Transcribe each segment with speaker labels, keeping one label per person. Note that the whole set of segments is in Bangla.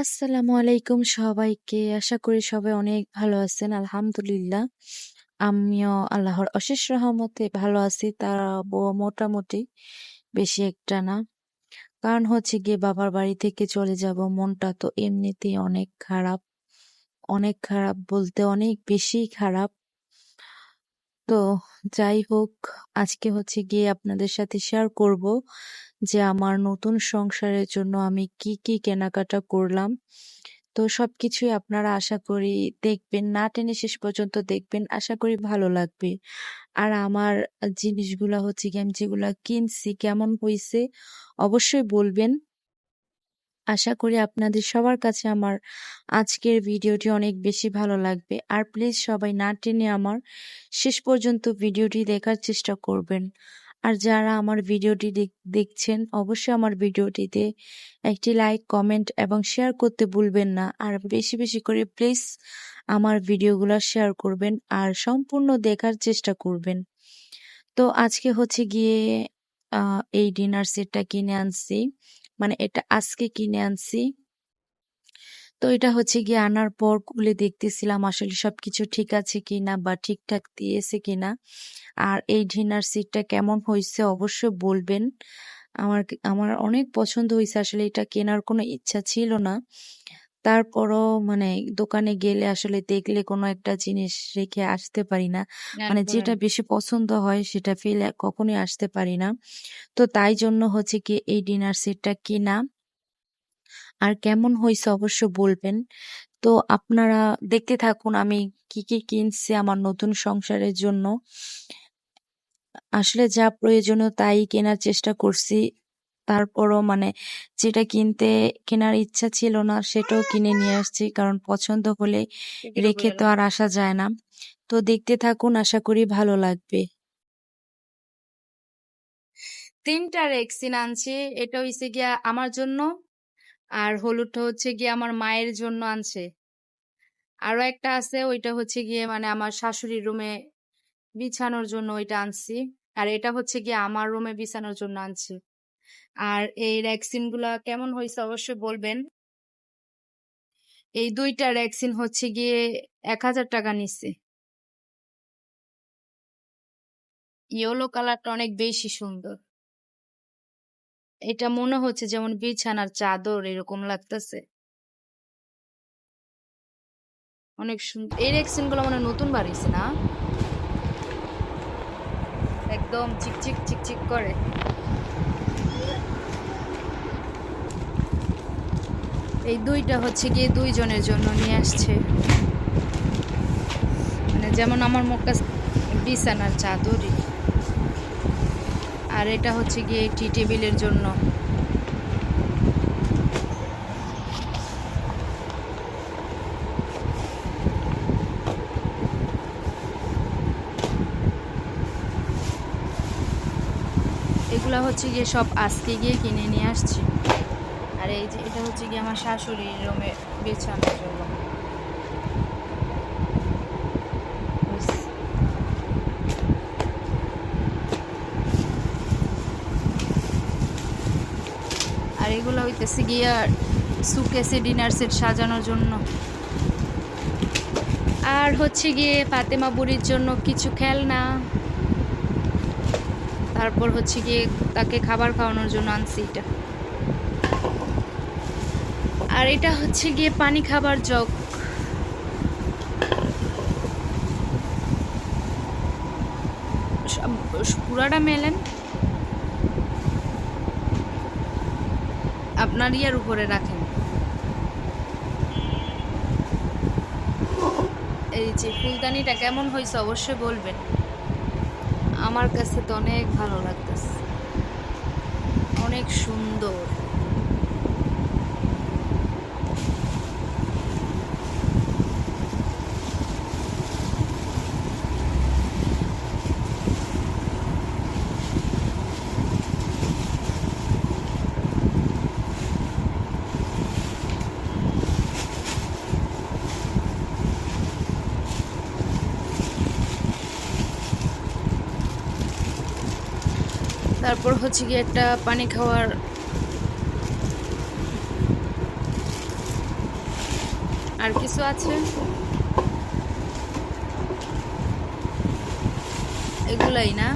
Speaker 1: আসসালামু আলাইকুম সবাইকে। আশা করি সবাই অনেক ভালো আছেন। আলহামদুলিল্লাহ। আমিও আল্লাহর অশেষ রহমতে ভালো আছি। তাও মোটামুটি বেশি একটা না। কারণ হচ্ছে গিয়ে বাবার বাড়ি থেকে চলে যাব। মনটা তো এমনিতেই অনেক খারাপ। অনেক খারাপ বলতে অনেক বেশি খারাপ। তো যাই হোক, আজকে হচ্ছে গিয়ে আপনাদের সাথে শেয়ার করব যে আমার নতুন সংসারের জন্য আমি কি কি কেনাকাটা করলাম। তো সবকিছুই আপনারা আশা করি দেখবেন, না টেনে শেষ পর্যন্ত দেখবেন, আশা করি ভালো লাগবে। আর আমার জিনিসগুলা হচ্ছে কি আমি যেগুলা কিনছি, কেমন হয়েছে অবশ্যই বলবেন। আশা করি আপনাদের সবার কাছে আমার আজকের ভিডিওটি অনেক বেশি ভালো লাগবে। আর প্লিজ সবাই না টেনে আমার শেষ পর্যন্ত ভিডিওটি দেখার চেষ্টা করবেন। আর যারা আমার ভিডিওটি দেখছেন, অবশ্যই আমার ভিডিওটিতে একটি লাইক, কমেন্ট এবং শেয়ার করতে ভুলবেন না। আর বেশি বেশি করে প্লিজ আমার ভিডিওগুলো শেয়ার করবেন আর সম্পূর্ণ দেখার চেষ্টা করবেন। তো আজকে হচ্ছে গিয়ে এই ডিনার সেটটা কিনে আনছি। মানে এটা আজকে কিনে আনছি। তো এটা হচ্ছে গিয়ে আনার পর খুলে দেখতেছিলাম আসলে সবকিছু ঠিক আছে কিনা বা ঠিকঠাক দিয়েছে কিনা। আর এই ডিনার সিটটা কেমন হয়েছে অবশ্যই বলবেন। আমার আমার অনেক পছন্দ হয়েছে আসলে এটা কেনার কোনো ইচ্ছা ছিল না। তারপরও মানে দোকানে গেলে আসলে দেখলে কোনো একটা জিনিস রেখে আসতে পারি না। মানে যেটা বেশি পছন্দ হয় সেটা ফেলে কখনোই আসতে পারি না। তো তাই জন্য হচ্ছে কি এই ডিনার সেটটা কিনা। আর কেমন হয়েছে অবশ্য বলবেন। তো আপনারা দেখতে থাকুন আমি কি কি কিনছি আমার নতুন সংসারের জন্য। আসলে যা প্রয়োজনীয় তাই কেনার চেষ্টা করছি। তারপরও মানে যেটা কিনতে কেনার ইচ্ছা ছিল না সেটাও কিনে নিয়ে আসছি কারণ পছন্দ হলে রেখে তো আর আসা যায় না। তো দেখতে থাকুন আশা করি ভালো লাগবে।
Speaker 2: তিনটা রেক্সিন আনছি এটা হইছে গিয়া আমার জন্য আর হলুদটা হচ্ছে গিয়ে আমার মায়ের জন্য আনছে। আরও একটা আছে, ওইটা হচ্ছে গিয়ে মানে আমার শাশুড়ির রুমে বিছানোর জন্য ওইটা আনছি। আর এটা হচ্ছে গিয়ে আমার রুমে বিছানোর জন্য আনছি। আর এই র্যাক্সিনগুলা কেমন হয়েছে অবশ্যই বলবেন। এই দুইটা র্যাক্সিন হচ্ছে গিয়ে এক হাজার টাকা নিচ্ছে ইয়েলো কালারটা অনেক বেশি সুন্দর। এটা মনে হচ্ছে যেমন বিছানার চাদর এরকম লাগতেছে। অনেক সুন্দর এই রেক্সিনগুলো মানে নতুন বাড়িছে না? একদম চিকচিক চিকচিক করে। এই দুইটা হচ্ছে গিয়ে দুইজনের জন্য নিয়ে আসছে। মানে যেমন আমার মোকা বিছানার চাদরই। আর এটা হচ্ছে গিয়ে টি টেবিলের জন্য। এগুলা হচ্ছে গিয়ে সব আজকে গিয়ে কিনে নিয়ে আসছি। আর এই যে এটা হচ্ছে গিয়ে আমার শাশুড়ির রুমে বেছানোর জন্য। এগুলো হইতেছে সুকেসে ডিনার সেট সাজানোর জন্য। আর হচ্ছে গিয়ে ফাতেমা বুড়ির জন্য কিছু খেলনা। তারপর হচ্ছে গিয়ে তাকে খাবার খাওয়ানোর জন্য আনছি এটা। আর এটা হচ্ছে গিয়ে পানি খাবার জগ। পুরাটা মেলেন। আপনার ইয়ার উপরে রাখেন। এই যে ফুলদানিটা কেমন হয়েছে অবশ্যই বলবেন। আমার কাছে তো অনেক ভালো লাগতেছে। অনেক সুন্দর। তারপর হচ্ছে গিয়ে একটা পানি খাওয়ার আর কিছু আছে? এগুলাই না?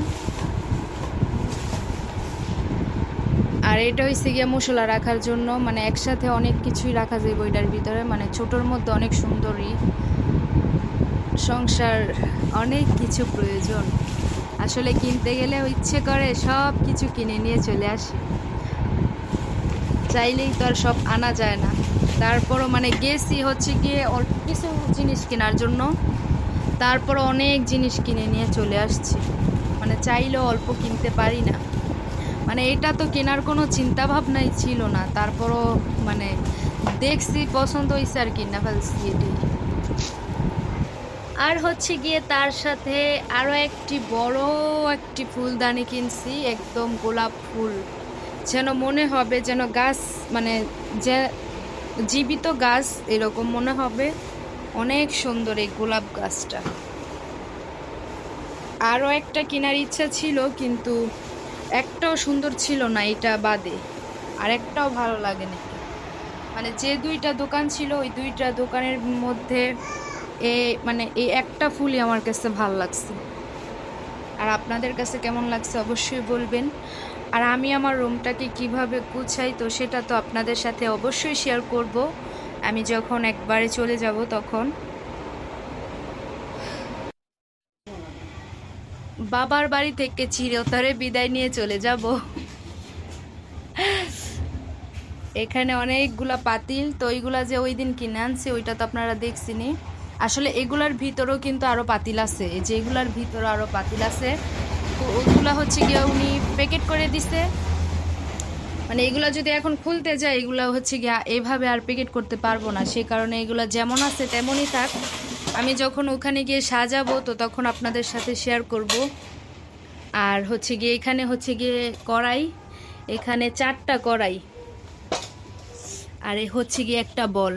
Speaker 2: আর এটা হইছে গিয়ে মশলা রাখার জন্য মানে একসাথে অনেক কিছুই রাখা যায় বইটার ভিতরে মানে ছোটোর মধ্যে অনেক সুন্দরী। সংসার অনেক কিছু প্রয়োজন। আসলে কিনতে গেলে ইচ্ছে করে সব কিছু কিনে নিয়ে চলে আসি। চাইলেই তো আর সব আনা যায় না। তারপরও মানে গেছি হচ্ছে গিয়ে অল্প কিছু জিনিস কেনার জন্য। তারপর অনেক জিনিস কিনে নিয়ে চলে আসছি। মানে চাইলেও অল্প কিনতে পারি না। মানে এটা তো কেনার কোনো চিন্তা ভাবনাই ছিল না। তারপরও মানে দেখছি পছন্দ হয়েছে আর কিনা ফেলছি এটাই। আর হচ্ছে গিয়ে তার সাথে আরও একটি বড় একটি ফুলদানি কিনছি, একদম গোলাপ ফুল। যেন মনে হবে যেন গাছ মানে যে জীবিত গাছ, এরকম মনে হবে। অনেক সুন্দর এই গোলাপ গাছটা। আরও একটা কেনার ইচ্ছা ছিল, কিন্তু একটাও সুন্দর ছিল না এটা বাদে। আর একটাও ভালো লাগে না মানে যে দুইটা দোকান ছিল, ওই দুইটা দোকানের মধ্যে এ মানে এই একটা ফুলই আমার কাছে ভালো লাগছে। আর আপনাদের কাছে কেমন লাগছে অবশ্যই বলবেন। আর আমি আমার রুমটাকে কীভাবে গুছাই তো সেটা তো আপনাদের সাথে অবশ্যই শেয়ার করব। আমি যখন একবারে চলে যাব তখন। বাবার বাড়ি থেকে চিরতরে বিদায় নিয়ে চলে যাব। এখানে অনেকগুলা পাতিল, তো ওইগুলা যে ওই দিন কিনে আনছি, ওইটা তো আপনারা দেখছিনি আসলে এগুলার ভিতরেও কিন্তু আরও পাতিল আছে। এই যে এগুলার ভিতরে আরও পাতিল আছে। তো ওইগুলা হচ্ছে গিয়ে উনি প্যাকেট করে দিছে। মানে এগুলো যদি এখন খুলতে যায়, এগুলো হচ্ছে গিয়া এভাবে আর প্যাকেট করতে পারব না। সেই কারণে এগুলো যেমন আছে তেমনই থাক। আমি যখন ওখানে গিয়ে সাজাবো, তো তখন আপনাদের সাথে শেয়ার করব। আর হচ্ছে গিয়ে এখানে হচ্ছে গিয়ে কড়াই, এখানে চারটা কড়াই। আর এ হচ্ছে গিয়ে একটা বল।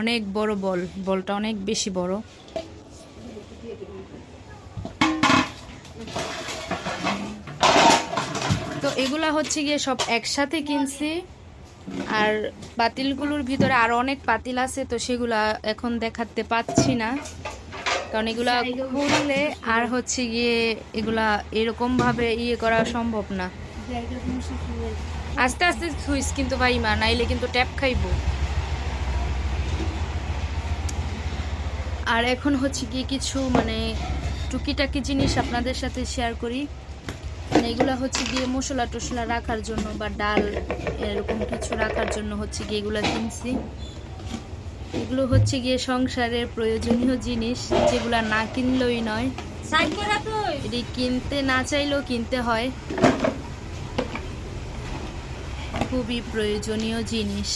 Speaker 2: অনেক বড় বল বলটা অনেক বেশি বড়। তো এগুলা হচ্ছে গিয়ে সব একসাথে কিনছি। আর পাতিলগুলোর ভিতরে আর অনেক পাতিল আছে তো সেগুলা এখন দেখাতে পাচ্ছি না। কারণ এগুলা খুললে আর হচ্ছে গিয়ে এগুলা এরকম ভাবে ইয়ে করা সম্ভব না। আস্তে আস্তে সুইচ কিন্তু পাইমা নাইলে কিন্তু ট্যাপ খাইবো। আর এখন হচ্ছে গিয়ে কিছু মানে টুকিটাকি জিনিস আপনাদের সাথে শেয়ার করি। মানে এগুলো হচ্ছে গিয়ে মশলা টশলা রাখার জন্য বা ডাল এরকম কিছু রাখার জন্য হচ্ছে গিয়ে এগুলো কিনছি। এগুলো হচ্ছে গিয়ে সংসারের প্রয়োজনীয় জিনিস যেগুলা না কিনলেই নয়। এটি কিনতে না চাইলেও কিনতে হয়। খুবই প্রয়োজনীয় জিনিস।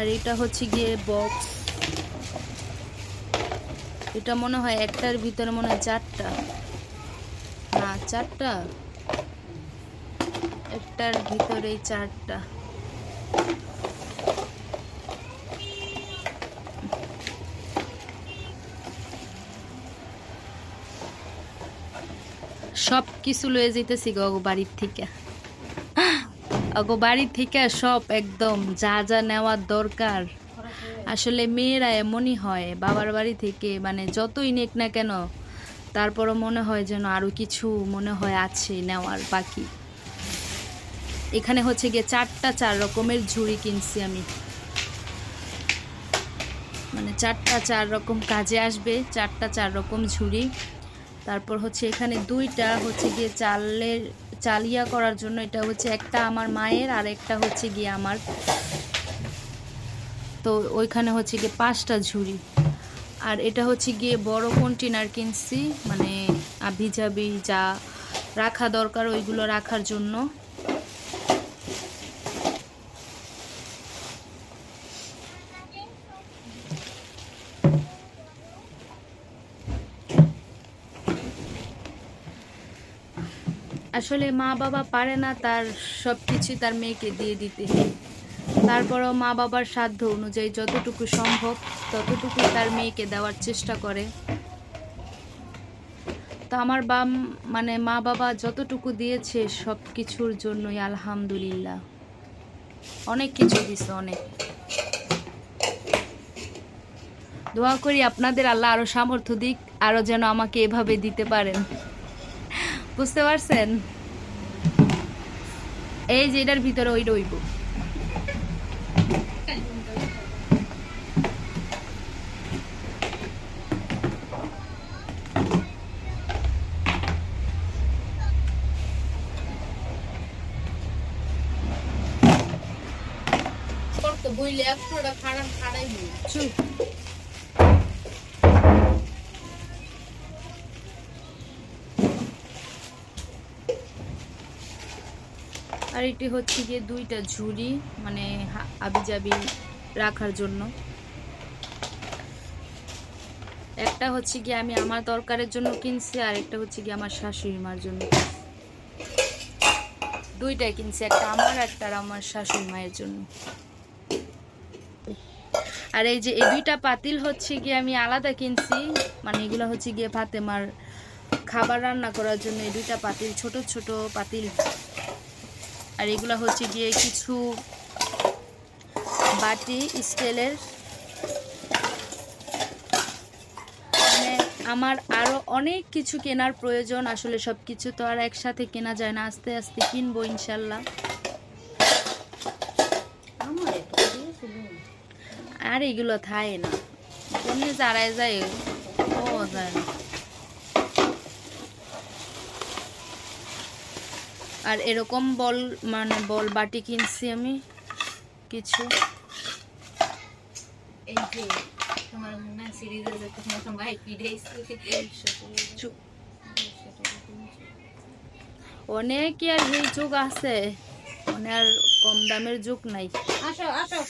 Speaker 2: আর এটা হচ্ছে গিয়ে বক্স এটা মনে হয় একটার ভিতরে মনে হয় চারটা। না, চারটা? একটার ভিতরে চারটা। সব কিছু লয়ে যেতেছি গো বাড়ির থেকে। আগো বাড়ি থেকে সব একদম যা যা নেওয়ার দরকার। আসলে মেয়েরা এমনই হয়, বাবার বাড়ি থেকে মানে যতই নেক না কেন, তারপরও মনে হয় যেন আরও কিছু মনে হয় আছে নেওয়ার বাকি। এখানে হচ্ছে গিয়ে চারটা চার রকমের ঝুড়ি কিনছি আমি। মানে চারটা চার রকম কাজে আসবে, চারটা চার রকম ঝুড়ি। তারপর হচ্ছে এখানে দুইটা হচ্ছে গিয়ে চালের, চালিয়া করার জন্য এটা হচ্ছে একটা আমার মায়ের আর একটা হচ্ছে গিয়ে আমার। তো ওইখানে হচ্ছে গিয়ে পাঁচটা ঝুড়ি। আর এটা হচ্ছে গিয়ে বড় কন্টেনার কিনছি মানে আভিজাবি যা রাখা দরকার ওইগুলো রাখার জন্য। আসলে মা বাবা পারে না তার সব কিছু তার মেয়েকে দিয়ে দিতে। তারপরও মা বাবার সাধ্য অনুযায়ী যতটুকু সম্ভব ততটুকু তার মেয়েকে দেওয়ার চেষ্টা করে। তো আমার বাম মানে মা বাবা যতটুকু দিয়েছে সব কিছুর জন্যই আলহামদুলিল্লাহ। অনেক কিছু দিছে, অনেক। দোয়া করি আপনাদের আল্লাহ আরও সামর্থ্য দিক আরও যেন আমাকে এভাবে দিতে পারেন। বুঝতে পারছেন? এই যে এটার ভিতরে ওই রইব।
Speaker 3: বইলে খাড়া খাড়াই
Speaker 2: চুপ। আর এটি হচ্ছে গিয়ে দুইটা ঝুড়ি মানে আবিজাবি রাখার জন্য। একটা হচ্ছে গিয়ে আমি আমার দরকারের জন্য কিনছি, আর একটা হচ্ছে গিয়ে আমার শাশুড়ি মার জন্য। দুইটাই কিনছি, একটা আমার, একটা আর আমার শাশুড়ি মায়ের জন্য। আর এই যে, এই দুইটা পাতিল হচ্ছে গিয়ে আমি আলাদা কিনছি মানে এগুলো হচ্ছে গিয়ে ফাতেমার খাবার রান্না করার জন্য এই দুইটা পাতিল, ছোট ছোট পাতিল। আর এগুলো হচ্ছে গিয়ে কিছু বাটি স্কেলের। মানে আমার আরও অনেক কিছু কেনার প্রয়োজন আসলে সব কিছু তো আর একসাথে কেনা যায় না আস্তে আস্তে কিনবো ইনশাল্লাহ।
Speaker 3: আমার
Speaker 2: আর এগুলো থায় না কোনে যারাই যায় না আর এরকম বল মানে বল বাটি কিনছি আমি। কিছু।
Speaker 3: এই যে তোমার সিরিজে যে তোমার ভাই পিড়াইছে
Speaker 2: অনেক আর এই যুগ আছে। মানে আর কম দামের যুগ নাই।
Speaker 3: আসো আসো।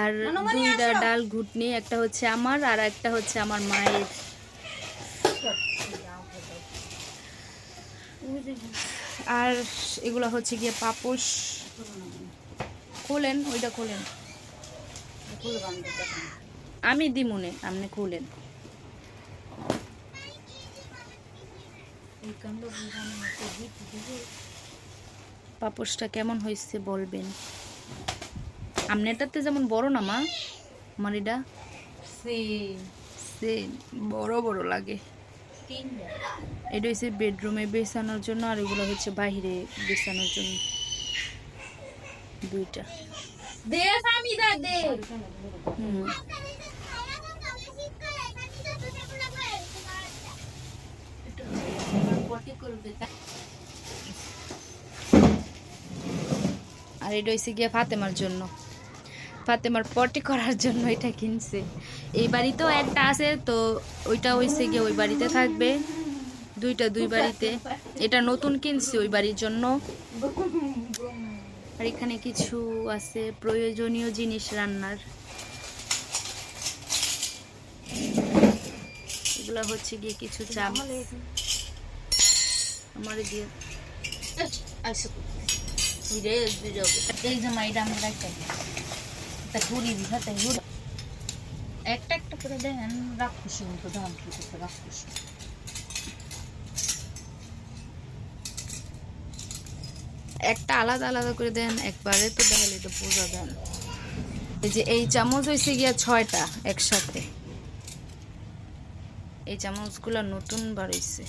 Speaker 2: আর দুইটা ডাল ঘুটনি একটা হচ্ছে আমার আর একটা হচ্ছে আমার মায়ের। আর এগুলো হচ্ছে গিয়ে পাপোশ খোলেন ওইটা খোলেন। আমি দিমুনে আপনি খুলেন। পাপোশটা কেমন হয়েছে বলবেন? আপনারটাতে যেমন বড় না মা? আমার এটা সে বড় বড় লাগে। এটা হচ্ছে বেডরুমে বেছানোর জন্য আর এগুলো হচ্ছে বাইরে বেছানোর জন্য। দুইটা। আর এটা হচ্ছে গিয়ে ফাতেমার জন্য। ফাতেমার পটি করার জন্য এটা কিনছে। এই বাড়িতেও একটা আছে, তো ওইটা হয়েছে গিয়ে ওই বাড়িতে থাকবে। দুইটা দুই বাড়িতে। এটা নতুন কিনছি ওই বাড়ির জন্য। আর এখানে কিছু আছে প্রয়োজনীয় জিনিস রান্নার। এগুলা হচ্ছে গিয়ে কিছু চামচ আমার দিয়ে
Speaker 3: এই যে মাইরা, আমি ঘুরি একটা একটা করে
Speaker 2: একটা আলাদা আলাদা করে দেন, একবারে তো দেখালে তো বোঝা দেন। এই যে এই চামচ হয়েছে গিয়া ছয়টা একসাথে। এই চামচগুলো নতুন বার হয়েছে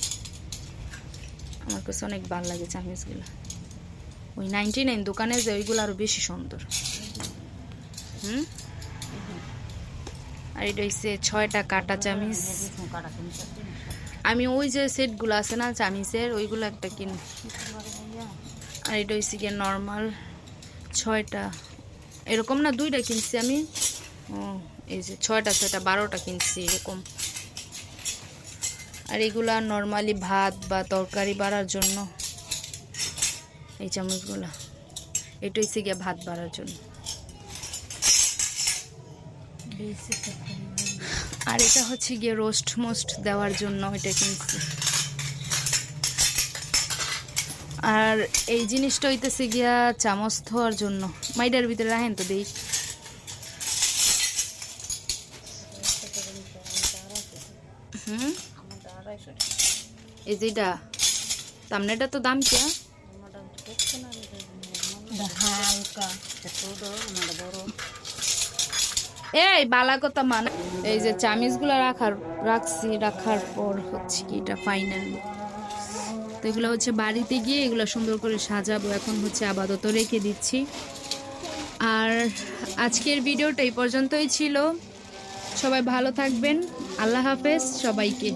Speaker 2: আমার কাছে অনেক ভালো লাগে চামচগুলো। ওই নাইনটি নাইন দোকানে যে ওইগুলো আরও বেশি সুন্দর। হুম? আর এটা হচ্ছে ছয়টা কাটা চামিচ। আমি ওই যে সেটগুলো আছে না, চামিচের, ওইগুলো একটা কিন। আর এটা হচ্ছে গিয়ে নর্মাল ছয়টা। এরকম না, দুইটা কিনছি আমি। ও, এই যে ছয়টা ছয়টা, বারোটা কিনছি এরকম। আর এগুলা নর্মালি ভাত বা তরকারি বাড়ার জন্য। এই চামচগুলা। এটা হচ্ছে গিয়ে ভাত বাড়ার জন্য। আর এটা হচ্ছে গিয়ে রোস্ট মোস্ট দেওয়ার জন্য এটা কিনছি। আর এই জিনিসটা হইতেছে গিয়া চামচ ধোয়ার জন্য। মাইডার ভিতরে রাখেন তো দেই। হুম? তো দাম কি
Speaker 3: হালকা বড়।
Speaker 2: এই বালা কথা মানে এই যে চামিচগুলো রাখার, রাখছি, রাখার পর হচ্ছে কি এটা ফাইনাল তো এগুলো হচ্ছে বাড়িতে গিয়ে এগুলো সুন্দর করে সাজাবো। এখন হচ্ছে আপাতত রেখে দিচ্ছি। আর আজকের ভিডিওটা এই পর্যন্তই ছিল। সবাই ভালো থাকবেন। আল্লাহ হাফেজ। সবাইকে